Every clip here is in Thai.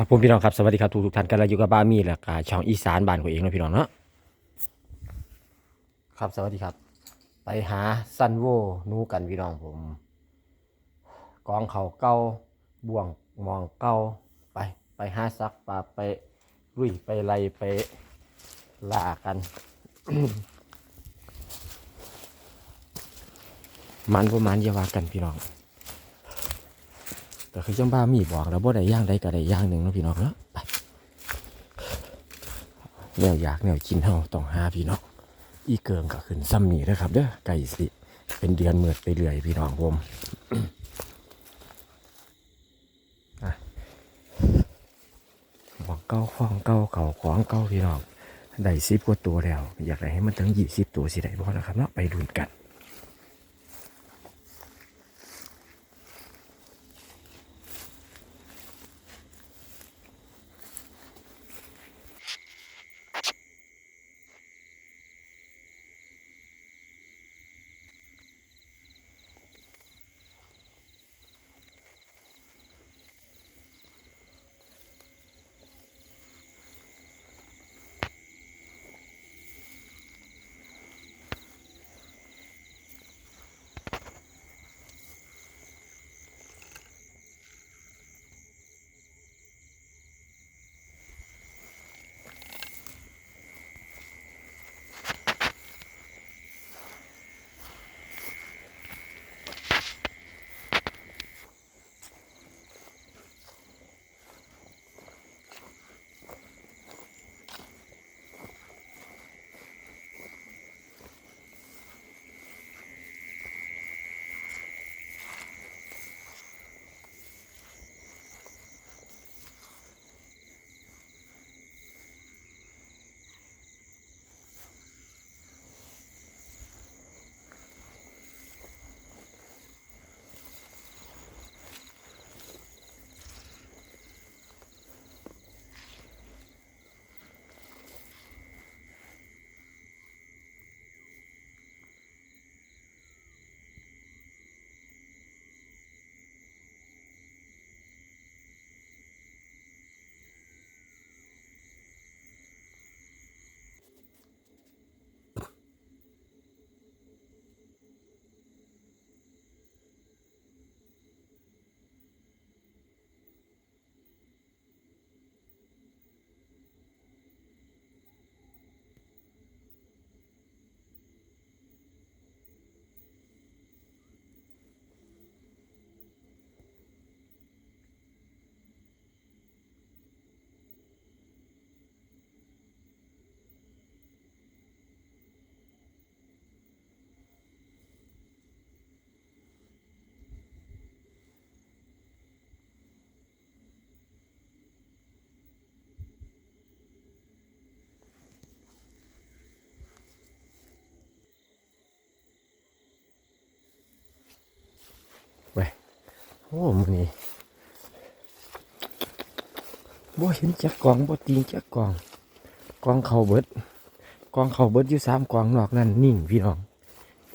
ครับผมพี่น้องครับสวัสดีครับทุกทุกท่านกันแล้วอยู่กับบ้ามีและกาช่องอีสานบ้านของเองนะพี่น้องเนาะครับสวัสดีครับ ไปหาซันโวนูกันพี่น้องผมกองเขาเก้าบ่วงมองเก้าไปไปหาซักปลาไปลุยไปไล่ไปล่ากันมันประมาณอย่าวากันพี่น้อง ก็คือจังบ้ามีบอกแล้วบ่ได้ย่างใดก็ได้ย่างหนึ่งนะพี่น้องเนาะไปแนวอยากแนวกินเฮาต้องหาพี่น้องอีเกิงก็ขึ้นซ้ำนี่นะครับเด้อไก่สิเป็นเดือนเมือดไปเรื่อยพี่น้องผมอของเก้าของเก้าเขาของเก้าพี่น้องได้สิบกว่าตัวแล้ว อยากได้ให้มันถึงยี่สิบตัวสิได้บ่นะครับเนาะไปดูกัน โอ้มันนี่บ่เห็นจักกองบ่ตีนจักกอง กองเขาเบิด กองเขาเบิดอยู่สามกองนอกนั่นนิ่งพี่น้อง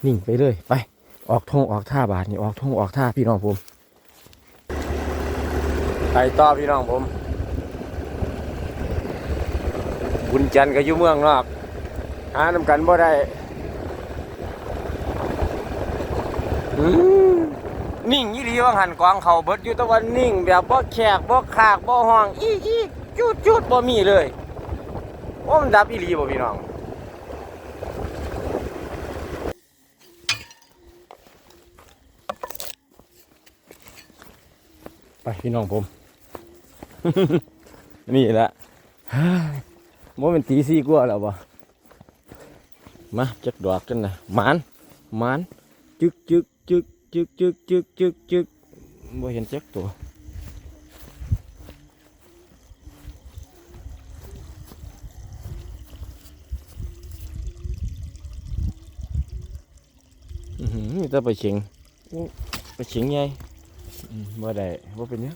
นิ่งไปเลยไป ออกทงออกท่าบาทนี่ออกทงออกท่าพี่น้องผมไปต่อพี่น้องผม บุญจันทร์ก็อยู่เมืองนอกหานำกันบ่ได้อืม นิ่งยี่ดีว่าหันกวางเขาเบิดอยู่แตะวันนิ่ง แบบบ่แขกบ่ขากบ่ห้องอีอีจุดจุดบ่มีเลยโอ้มันดับอีหลีบ่พี่น้องไปพี่น้องผม นี่แหละโมเป็นตีสี่กว่าแล้วบ่มาจักดอกกันนะหมานหมานจึกจึกจึก จึกจึกจึกจึกจึกบ่เห็นจักตัวอือหือมีแต่ไปเฉียงโอ้ไปเฉียงใหญ่อืมบ่ได้บ่เป็นเนี้ย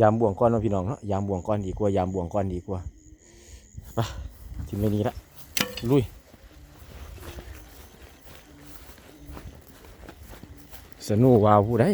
ยามบ่วงก้อนเนะพี่น้องเนาะยามบ่วงก้อนดีกว่ายามบ่วงก้อนดีกว่าไปถึงไม่นี้ละลุยสนุกวาวผู้ใด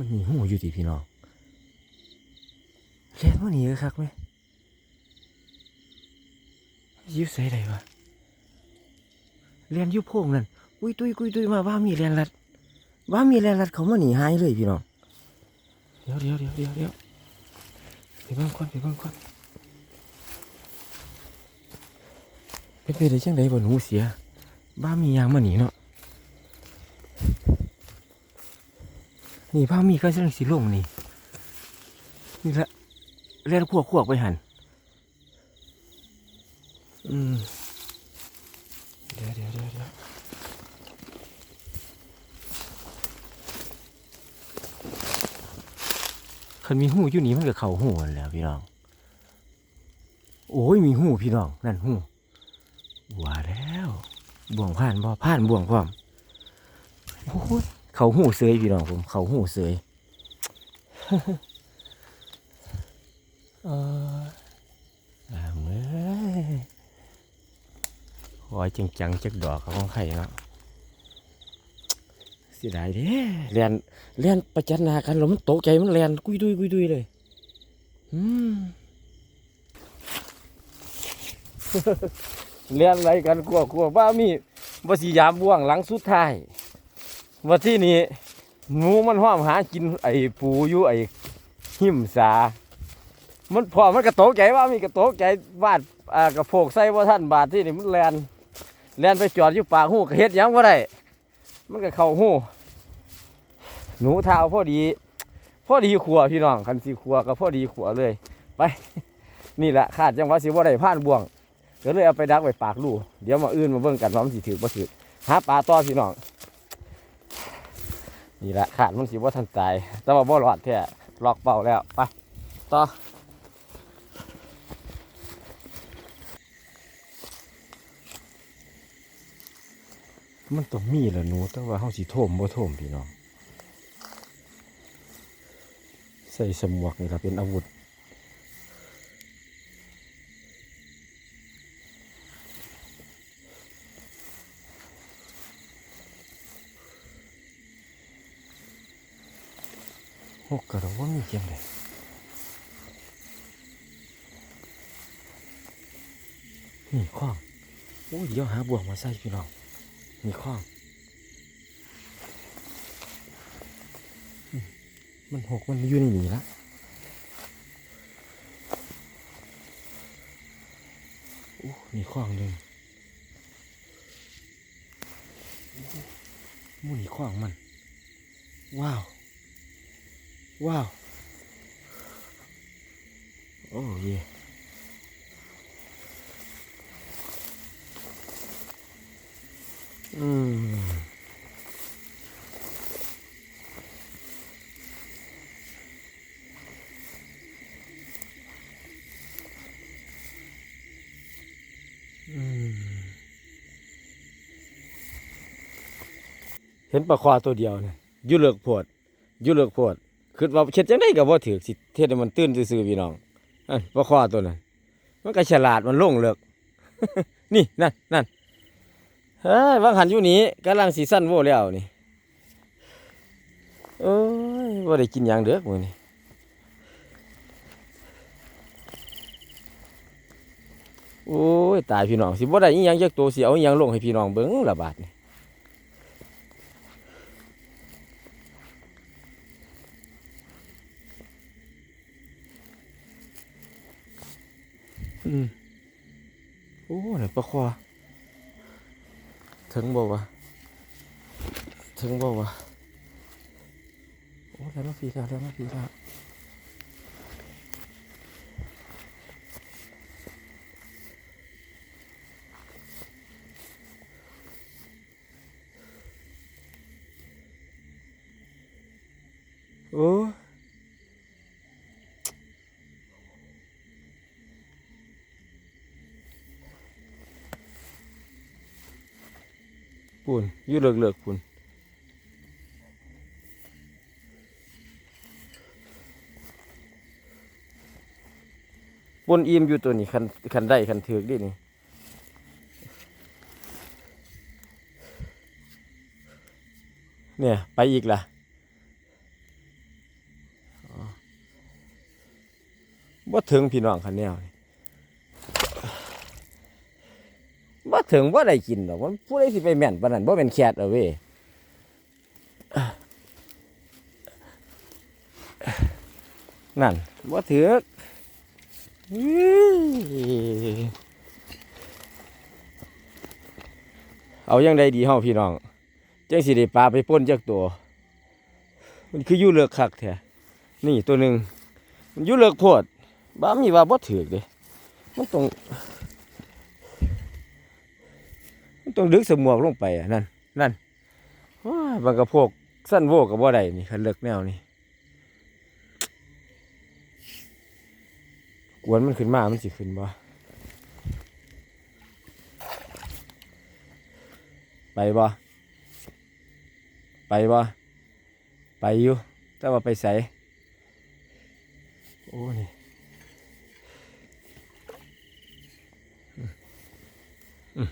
มันมีหูอยู่ที่พี่น้องเรียนว่านี้คักไหมยิ้ใส่ใดวะเรียนยุโพงนั่นอุ้ยตุยกุยตุยมาว่ามีเรียนรัด ว่ามีเรียนรัดเขามาหนีหายเลยพี่น้องเดี๋ยวเดี๋ยวเดี๋ยวเดี๋ยวเดี๋ยวไปบ้างก่อนไปบ้างก่อนเป็นไปได้จังไดบ่หนูเสียบ้ามียางมาหนีเนาะ นี่บ้ามีก็จังสิลงนี่ นี่ละเรียนขวกขวกไปหันอืมเดี๋ยวเดี๋ยวเดี๋ยวเดี๋ยวคันมีหูอยู่นี่มันก็เข่าหูนั่นแล้วพี่น้อง โอ้ยมีหูพี่น้อง นั่นหูว่าแล้ว บ่วงผ่านบ่ผ่านบ่วงพร้อมโอ้ย เขาหูเสยพี่น้องผม เขาหูเสยเอออามเอ้ยจังจังๆจักดอกของไข่เนาะเสียดายเด้เรียนเรียนประจันนากันแล้วมันตกใจมันเรียนกุยดุยกุยดุยเลยอืมเรียนอะไรกันกลัวกลัวว่ามีวสียามบ่วงหลังสุดท้าย ว่าที่นี่หนูมันห้อมหากินไอ้ปูอยู่ไอ้หิมสา มันพอมันกระโตกใจว่ามีกระโตกใจบาดอ่ากระโพกใส่ว่าท่านบาดที่นี่มันแลนแลนไปจอดอยู่ปากหูกระเฮ็ดยังว่าได้ มันก็เข้าหูหนูเท้าพอดีพอดีขัวพี่น้องคันสีขัวก็พอดีขัวเลย ไป นี่แหละขาดจังหวะสิว่าได้ผ่านบ่วงก็เลยเอาไปดักไว้ปากลูเดี๋ยวมาอื่นมาเบิ่งกันว่ามันสิถือบ่ถือหาปลาต่อพี่น้อง นี่แหละขาดมันสิว่าทันตาย แต่ว่าบ่รอดแท้ลอกเป่าแล้วไปต่อมันต้องมีแหละหนูแต่ว่าเฮาสิโถมบ่โถมพี่น้อง ใส่สมวกนี่ล่ะเป็นอาวุธ หกกระโดว่ามีเพียงใดนี่ข้องโอ้ยเดี๋ยวหาบ่วงมาใส่พี่น้องมีข้องมันหกมันอยู่ในนี่ละโอ้มีข้องหนึ่งโอ้หมุนข้องมัน ว้าว ว้าว โอ้ยอืมเห็นปลาควาตัวเดียวเนี่ยยุเลืกปวดยุเลืกปวด คิดว่าเช็ดจังได้ก็บ่ถือสิเทศให้มันตื่นซื่อๆพี่น้องอันปลาคอตัวนั้นมันก็ฉลาดมันโล่งเลือกนี่นั่นนั่นเฮ้ยว่างหันอยู่นี้กำลังสีสั้นโวแล้วนี่โอ้ยว่าได้กินหยังเด้อมือนี้โอ้ยตายพี่น้องสิบ่ได้อีหยังจักตัวสิเอาอีหยังลงให้พี่น้องเบิ่งละบาดนี่ อืมโอ้นี่ปลาคอถึงบ่วะถึงบ่วะโอ้แล้วมาพี่แล้วแล้วมาพี่แล้วโอ้ ปุ่นอยู่เลิกเลิกๆปุ่นปุ่นอิ่มอยู่ตัวนี้คันคันได้คันถือดินี่เนี่ย ไปอีกล่ะอ๋อบ่ถึงพี่น้องคันแนวนี่บ่ ถึงบ่าได้กินหรอกมันผู้ใดสิไปแม่นปานนั้นบ่เป็นแคทเอาเว้ยนั่นบ่ถือเอายังไดดีเฮาพี่น้องจังสิได้ปลาไปป่นจักตัว มันคืออยู่เลือกคักแท้นี่ตัวหนึ่งมันอยู่เลือกโพดบ้ามีว่าบ่ถือเด้มันต้อง ต้องดึกสมวกลงไปอะนั่นนั่นว้ายบางกระโพกสั้นโวกับบ่ได้นี่คันเลือกแนวนี่กวนมันขึ้นมา มันสิขึ้นบ่ไปบ่ไปบ่ไปอยู่แต่ว่าไปใสโอ้นี่อืมอืม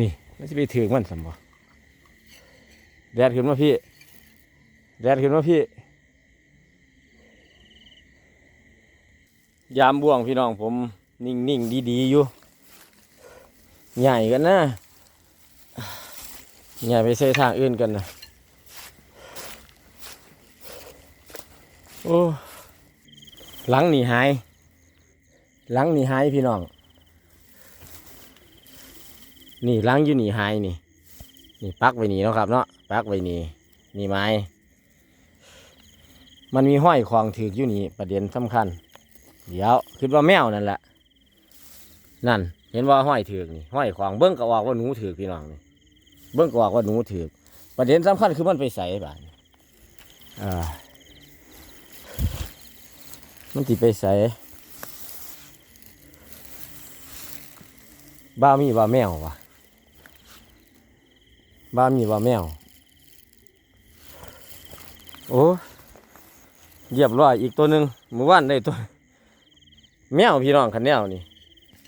นี่มันจะไปถึงมันสมบ่แดดขึ้นมาพี่ แดดขึ้นมาพี่ ยามบ่วงพี่น้องผมนิ่งนิ่งดีดีๆอยู่ ใหญ่กันนะใหญ่ไปใส่ทางอื่นกันนะโอ้ หลังหนีหาย หลังหนีหายพี่น้อง นี่หลังอยู่นี่หายนี่ นี่ปักไว้นี่เนาะครับเนาะปักไว้นี่นี่ไม้ มันมีห้อยคลองถืออยู่นี่ประเด็นสำคัญ เดี๋ยวคิดว่าแมวนั่นแหละ นั่น เห็นว่าห้อยถือนี่ห้อยคลองเบิ้งก็ออกว่าหนูถือกพี่น้องนี่เบิ้งก็ออกว่าหนูถือประเด็นสำคัญคือมันไปใส่บ้านอ่ามันติไปใส่บ้ามีว่าแมววะ บ้ามีว่าแมว โอ้เรียบร้อยอีกตัวหนึ่งเมื่อวานได้ตัว แมวพี่น้องขันแนวนี่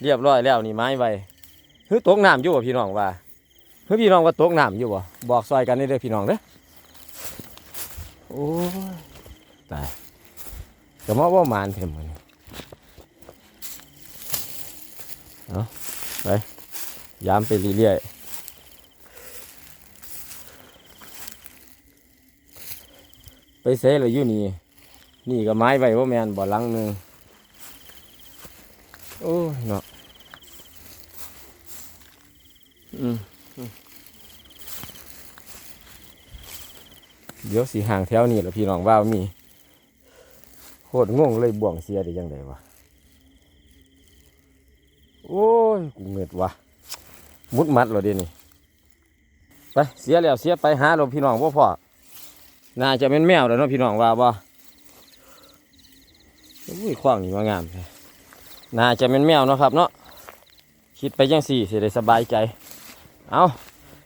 เรียบร้อยแล้วนี่ไม้ไว้เฮ้ยตกน้ำอยู่บ่พี่น้องว่าเฮ้ยพี่น้องว่าตกน้ำอยู่บ่บอกซอยกันได้เด้อพี่น้องเด้อโอ้ยตายก็มาว่ามานเถอะมันเอาไปยามไปเรื่อยๆ ไปเซ่เลยอยู่นี่ นี่ก็ไม้ไว้ว่าแมนบ่อลังหนึงโอ้เนาะอืมเดี๋ยวสีห่างแถวนี้แหละพี่น้องว่ามี โคตรงงเลยบ่วงเสียได้ยังไงวะ โอ้ย กูเงิดวะ มุดมัดเหรอเดี๋ยวนี้ไป เสียแล้วเสียไปหาเราพี่น้องพ่อพ่อ น่าจะเป็นแมวแล้วเนาะพี่น้องว่าบ่อุ้ยขว้างนี่มางามน่าจะเป็นแมวเนาะครับเนาะคิดไปยังสี่สิได้สบายใจ เอา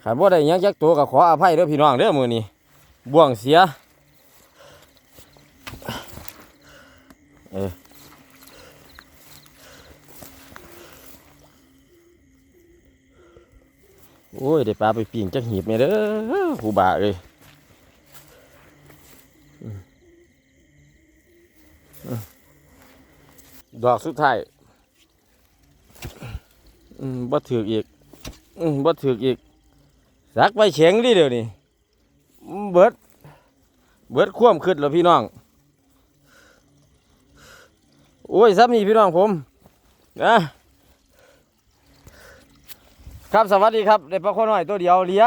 ขันบ่ได้ยังจักตัวก็ขออภัยเด้อพี่น้องเด้อมือนี้บ่วงเสีย เออโอ้ยได้ปลาไปปิ่งจักหีบแม่เด้อผู้บ่าเอ้ยอืมอืม ดอกสุดท้ายบ่ถืออีกบ่ถืออีกสักไปเฉียงดิเดี๋ยวนี้เบิด เบิดคว่ำขึ้นแล้วพี่น้องโอ้ยซ้ำนี่พี่น้องผมนะครับสวัสดีครับได้ปลาข้อน้อยตัวเดียวเลีย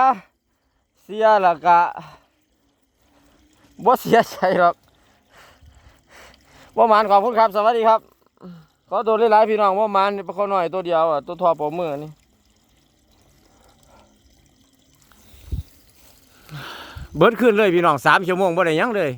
เสียละกะบ่เสียใจหรอก บ่หมานขอบคุณครับ สวัสดีครับ ขอตัวเลายๆพี่น้องบ่หมานปลาหน่อยตัวเดียวอะตัวทอปอมือนี่เบิดขึ้นเลยพี่น้องสามชั่วโมงบ่ได้ยังเลย